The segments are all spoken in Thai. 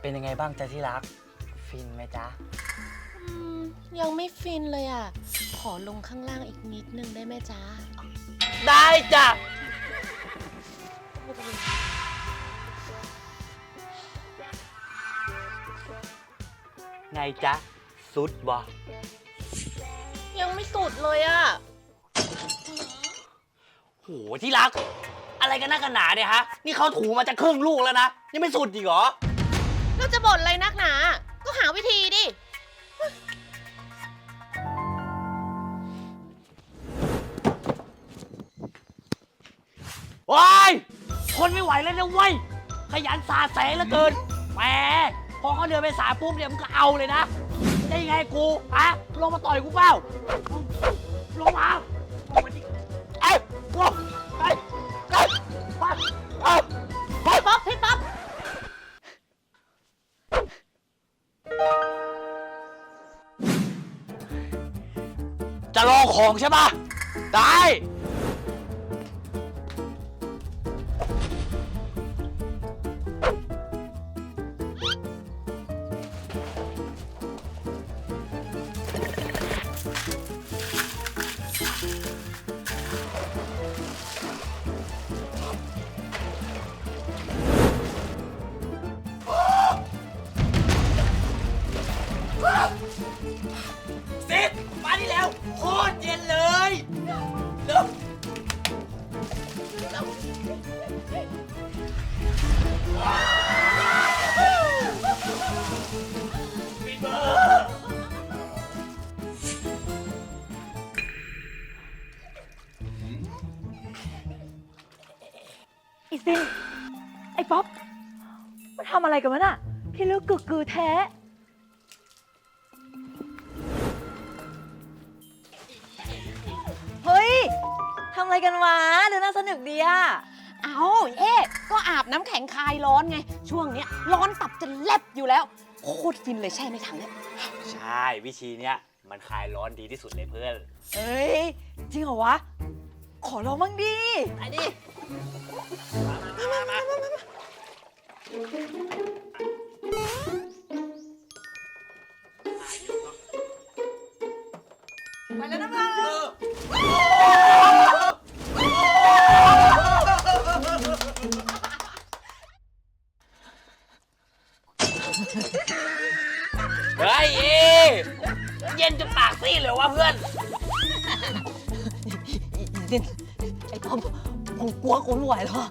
เป็นยังไงบ้างจ๊ะที่รัก ฟินไหมจ๊ะ อืมยังไม่ฟินเลยอะ ขอลงข้างล่างอีกนิดนึงได้ไหมจ๊ะ ได้จ้ะ ไงจ๊ะ สุดบ่ยังไม่สุดเลยอะ โหที่รัก อะไรกันนักกันหนาเนี่ยฮะ นี่เขาถูมาจะครึ่งลูกแล้วนะ ยังไม่สุดอีกเหรอ เราจะบ่นอะไรนักหนา ก็หาวิธีดิว้ายคนไม่ไหวแล้วนะเว้ย ขยันสาแสงเหลือเกินแหมพอเขาเดินไปสายปุ๊บเนี่ยมันก็เอาเลยนะ ได้ยังไงกูฮะลงมาต่อยกูเปล่าลงมาลงมาดิเอ้ยลง จะลองของใช่ปะได้ มันทำอะไรกันวะน่ะพี่เลือกกึกกือแท้ เฮ้ยทำอะไรกันวะดูน่าสนุกดีอะเอาเอ๊ะก็อาบน้ำแข็งคลายร้อนไง ช่วงเนี้ยร้อนตับจะแลบอยู่แล้ว โคตรฟินเลยใช่ไหมถังเนี่ยใช่วิธีเนี้ยมันคลายร้อนดีที่สุดเลยเพื่อน เอ้ย จริงเหรอวะ ขอลองบ้างดิ ไปดิ มามามามา ไปแล้วนะมึงเฮ้ยเอเย็นจนปากซีดเลยวะเพื่อน ไอ้ป๊อปผมกลัวกูไม่ไหวแล้วอะ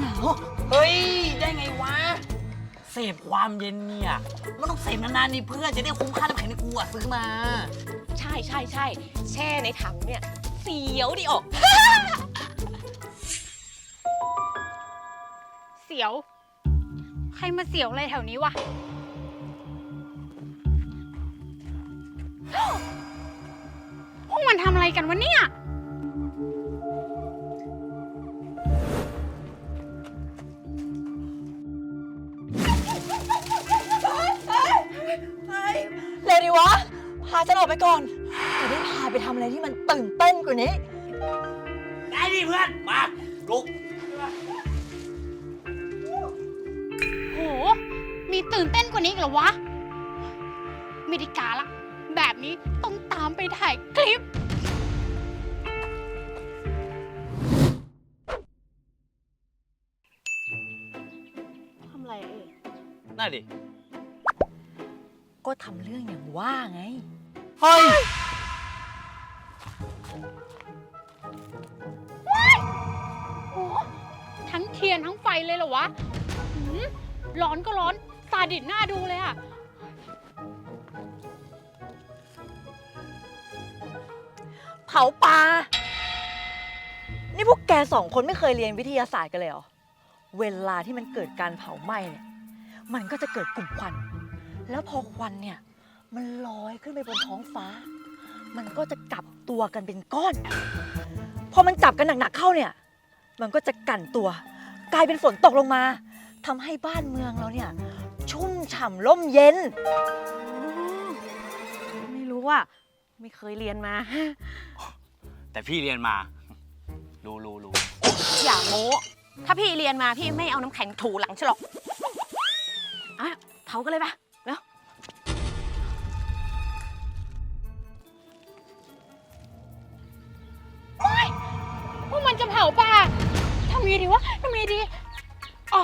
หนาว เฮ้ย ได้ไงวะ เสพความเย็นเนี่ย มันต้องเสพนานๆนี่เพื่อจะได้คุ้มค่าน้ำแข็งที่กูอะซื้อมา ใช่ใช่ใช่แช่ในถังเนี่ยเสียวดิออก เสียว ใครมาเสียวอะไรแถวนี้วะ พวกมันทำอะไรกันวะเนี่ย วดิวะ พาฉันออกไปก่อน จะได้พาไปทำอะไรที่มันตื่นเต้นกว่านี้ ได้ดิเพื่อน มาลุกโห มีตื่นเต้นกว่านี้อีกเหรอวะไม่ได้การละ แบบนี้ต้องตามไปถ่ายคลิป ทำอะไรเอ๊ะน่าดิ ก็ทำเรื่องอย่างว่าไง เฮ้ยโหทั้งเทียนทั้งไฟเลยเหรอวะหืมร้อนก็ร้อนซาดิสหน้าดูเลยอะเผาปลานี่พวกแกสองคนไม่เคยเรียนวิทยาศาสตร์กันเลยเหรอ เวลาที่มันเกิดการเผาไหม้เนี่ย มันก็จะเกิดกลุ่มควัน แล้วพอควันเนี่ย มันลอยขึ้นไปบนท้องฟ้า มันก็จะกลับตัวกันเป็นก้อน พอมันจับกันหนักๆเข้าเนี่ย มันก็จะกั่นตัว กลายเป็นฝนตกลงมาทำให้บ้านเมืองเราเนี่ย ชุ่มฉ่ำร่มเย็น ไม่รู้ว่าไม่เคยเรียนมา แต่พี่เรียนมา รู้รู้รู้อย่าโม้ถ้าพี่เรียนมาพี่ไม่เอาน้ำแข็งถูหลังฉลอกอะทากันเลยปะ ไงดีวะทำไงดีอ๋อ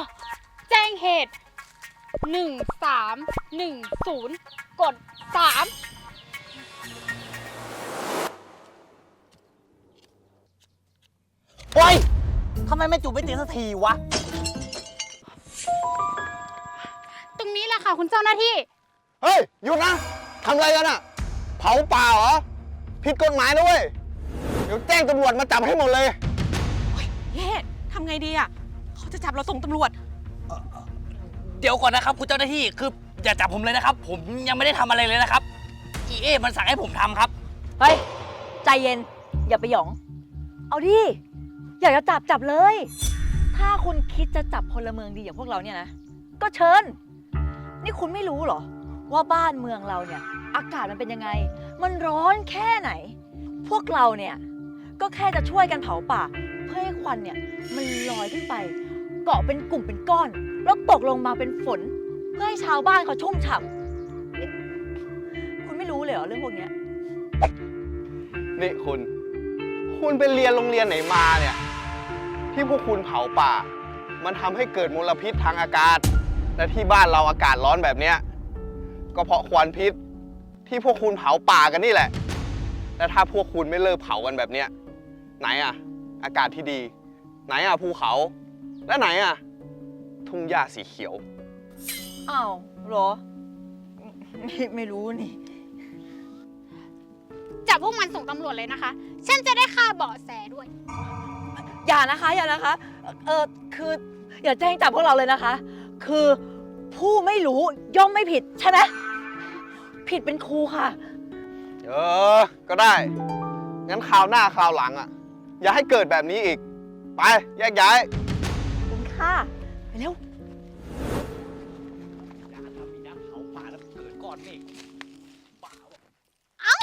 แจ้งเหตุ 1 3 1 0 กด 3 โอ้ยทำไมไม่จุดไม่ติดสักทีวะ ตรงนี้แหละค่ะคุณเจ้าหน้าที่ เฮ้ยหยุดนะทำอะไรกันอะเผาป่าเหรอ ผิดกฎหมายนะเว้ย เดี๋ยวแจ้งตำรวจมาจับให้หมดเลย เย่ทำไงดีอะเขาจะจับเราส่งตำรวจ เดี๋ยวก่อนนะครับ คุณเจ้าหน้าที่คืออย่าจับผมเลยนะครับ ผมยังไม่ได้ทำอะไรเลยนะครับอีเอมันสั่งให้ผมทำครับ เฮ้ย ใจเย็น อย่าไปหยอง เอาดิ อยากจะจับจับเลย ถ้าคุณคิดจะจับพลเมืองดีอย่างพวกเราเนี่ยนะ ก็เชิญ นี่คุณไม่รู้เหรอ ว่าบ้านเมืองเราเนี่ย อากาศมันเป็นยังไง มันร้อนแค่ไหน พวกเราเนี่ย ก็แค่จะช่วยกันเผาป่าเพื่อให้ควันเนี่ยมันลอยขึ้นไป เกาะเป็นกลุ่มเป็นก้อน แล้วตกลงมาเป็นฝน เพื่อให้ชาวบ้านเขาชุ่มฉ่ำนี่คุณไม่รู้เลยเหรอเรื่องพวกเนี้ยนี่คุณ คุณไปเรียนโรงเรียนไหนมาเนี่ย ที่พวกคุณเผาป่า มันทำให้เกิดมลพิษทางอากาศ และที่บ้านเราอากาศร้อนแบบเนี้ย ก็เพราะควันพิษที่พวกคุณเผาป่ากันนี่แหละ และถ้าพวกคุณไม่เลิกเผากันแบบเนี้ยไหนอะ อากาศที่ดี ไหนอะภูเขา และไหนอะทุ่งหญ้าสีเขียว อ้าวเหรอ ไม่ไม่รู้นี่ จับพวกมันส่งตำรวจเลยนะคะ ฉันจะได้ค่าเบาะแสด้วย อย่านะคะอย่านะคะ เออคืออย่าแจ้งจับพวกเราเลยนะคะ คือผู้ไม่รู้ย่อมไม่ผิดใช่ไหมผิดเป็นครูค่ะ เออ ก็ได้ งั้นคราวหน้าคราวหลังอะ อย่าให้เกิดแบบนี้อีก ไปแยกย้าย คุณค่ะไปเร็วอย่าทำอีกนะเผาป่าแล้วเกิดก้อนเมฆบ้าเปล่า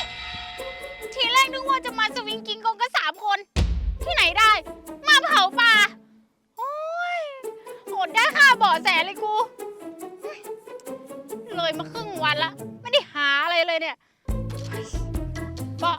ทีแรกนึกว่าจะมาสวิงกิงกงกันสามคน ที่ไหนได้ มาเผาป่า โอ้ยโหดได้ค่าเบาะแสเลยกูเลยมาครึ่งวันละ ไม่ได้หาอะไรเลยเนี่ยก็